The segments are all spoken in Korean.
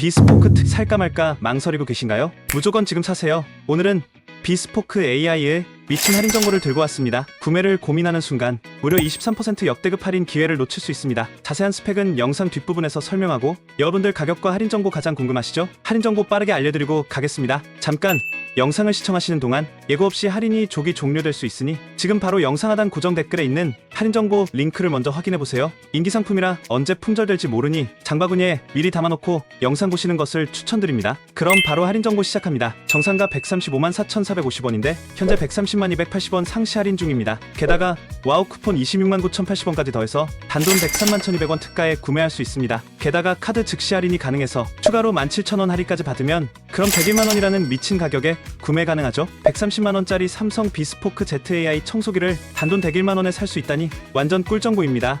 비스포크 특 살까 말까 망설이고 계신가요? 무조건 지금 사세요. 오늘은 비스포크 AI의 미친 할인 정보를 들고 왔습니다. 구매를 고민하는 순간 무려 23% 역대급 할인 기회를 놓칠 수 있습니다. 자세한 스펙은 영상 뒷부분에서 설명하고 여러분들 가격과 할인 정보 가장 궁금하시죠? 할인 정보 빠르게 알려드리고 가겠습니다. 잠깐 영상을 시청하시는 동안 예고 없이 할인이 조기 종료될 수 있으니 지금 바로 영상 하단 고정 댓글에 있는 할인 정보 링크를 먼저 확인해 보세요. 인기 상품이라 언제 품절될지 모르니 장바구니에 미리 담아놓고 영상 보시는 것을 추천드립니다. 그럼 바로 할인 정보 시작합니다. 정상가 135만 4,450원인데 현재 130만 280원 상시 할인 중입니다. 게다가 와우 쿠폰 26만 9,080원까지 더해서 단돈 103만 1,200원 특가에 구매할 수 있습니다. 게다가 카드 즉시 할인이 가능해서 추가로 17,000원 할인까지 받으면 그럼 101만 원이라는 미친 가격에 구매 가능하죠. 130만 원짜리 삼성 비스포크 ZAI 청소기를 단돈 101만 원에 살 수 있다니 완전 꿀정보입니다.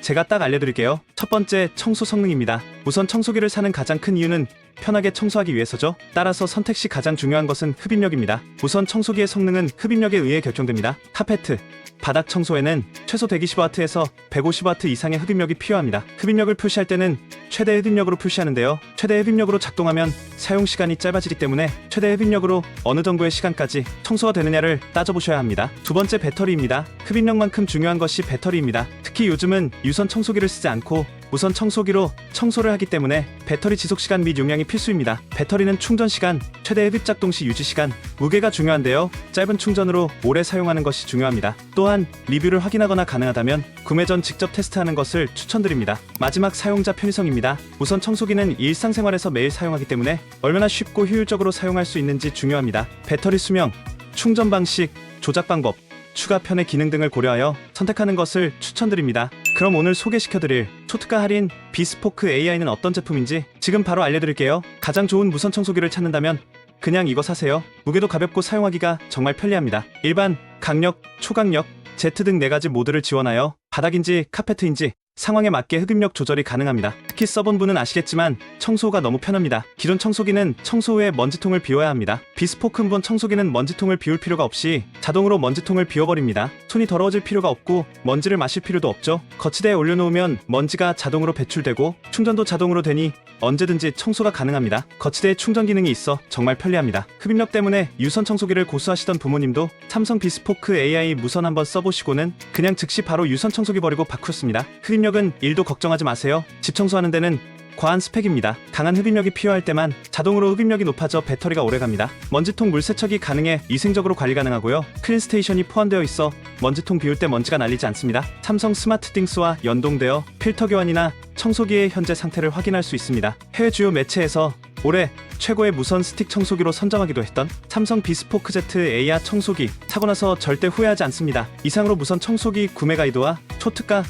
제가 딱 알려드릴게요. 첫 번째, 청소 성능입니다. 우선 청소기를 사는 가장 큰 이유는 편하게 청소하기 위해서죠. 따라서 선택 시 가장 중요한 것은 흡입력입니다. 우선 청소기의 성능은 흡입력에 의해 결정됩니다. 카페트, 바닥 청소에는 최소 120W에서 150W 이상의 흡입력이 필요합니다. 흡입력을 표시할 때는 최대 흡입력으로 표시하는데요. 최대 흡입력으로 작동하면 사용 시간이 짧아지기 때문에 최대 흡입력으로 어느 정도의 시간까지 청소가 되느냐를 따져보셔야 합니다. 두 번째 배터리입니다. 흡입력만큼 중요한 것이 배터리입니다. 특히 요즘은 유선 청소기를 쓰지 않고 무선 청소기로 청소를 하기 때문에 배터리 지속 시간 및 용량이 필수입니다. 배터리는 충전 시간, 최대 흡입 작동 시 유지 시간, 무게가 중요한데요. 짧은 충전으로 오래 사용하는 것이 중요합니다. 또한 리뷰를 확인하거나 가능하다면 구매 전 직접 테스트하는 것을 추천드립니다. 마지막 사용자 편의성입니다. 우선 청소기는 일상생활에서 매일 사용하기 때문에 얼마나 쉽고 효율적으로 사용할 수 있는지 중요합니다. 배터리 수명, 충전 방식, 조작 방법, 추가 편의 기능 등을 고려하여 선택하는 것을 추천드립니다. 그럼 오늘 소개시켜드릴 초특가 할인 비스포크 AI는 어떤 제품인지 지금 바로 알려드릴게요. 가장 좋은 무선 청소기를 찾는다면 그냥 이거 사세요. 무게도 가볍고 사용하기가 정말 편리합니다. 일반, 강력, 초강력, Z 등 4가지 모드를 지원하여 바닥인지 카페트인지 상황에 맞게 흡입력 조절이 가능합니다. 특히 써본 분은 아시겠지만 청소가 너무 편합니다. 기존 청소기는 청소 후에 먼지통을 비워야 합니다. 비스포크 본 청소기는 먼지통을 비울 필요가 없이 자동으로 먼지통을 비워버립니다. 손이 더러워질 필요가 없고 먼지를 마실 필요도 없죠. 거치대에 올려놓으면 먼지가 자동으로 배출되고 충전도 자동으로 되니 언제든지 청소가 가능합니다. 거치대에 충전 기능이 있어 정말 편리합니다. 흡입력 때문에 유선 청소기를 고수하시던 부모님도 삼성 비스포크 AI 무선 한번 써보시고는 그냥 즉시 바로 유선 청소기 버리고 바꾸었습니다. 흡입 력은 1도 걱정하지 마세요. 집 청소하는 데는 과한 스펙입니다. 강한 흡입력이 필요할 때만 자동으로 흡입력이 높아져 배터리가 오래갑니다. 먼지통 물 세척이 가능해 위생적으로 관리 가능하고요. 클린 스테이션이 포함되어 있어 먼지통 비울 때 먼지가 날리지 않습니다. 삼성 스마트 띵스와 연동되어 필터 교환이나 청소기의 현재 상태를 확인할 수 있습니다. 해외 주요 매체에서 올해 최고의 무선 스틱 청소기로 선정하기도 했던 삼성 비스포크 Z 에이아 청소기 사고 나서 절대 후회하지 않습니다. 이상으로 무선 청소기 구매 가이드와 초특가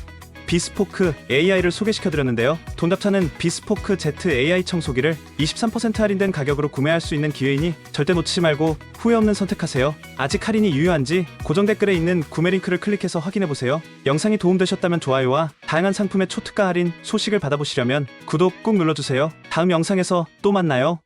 비스포크 AI를 소개시켜드렸는데요. 돈답차는 비스포크 Z AI 청소기를 23% 할인된 가격으로 구매할 수 있는 기회이니 절대 놓치지 말고 후회 없는 선택하세요. 아직 할인이 유효한지 고정 댓글에 있는 구매 링크를 클릭해서 확인해보세요. 영상이 도움되셨다면 좋아요와 다양한 상품의 초특가 할인 소식을 받아보시려면 구독 꾹 눌러주세요. 다음 영상에서 또 만나요.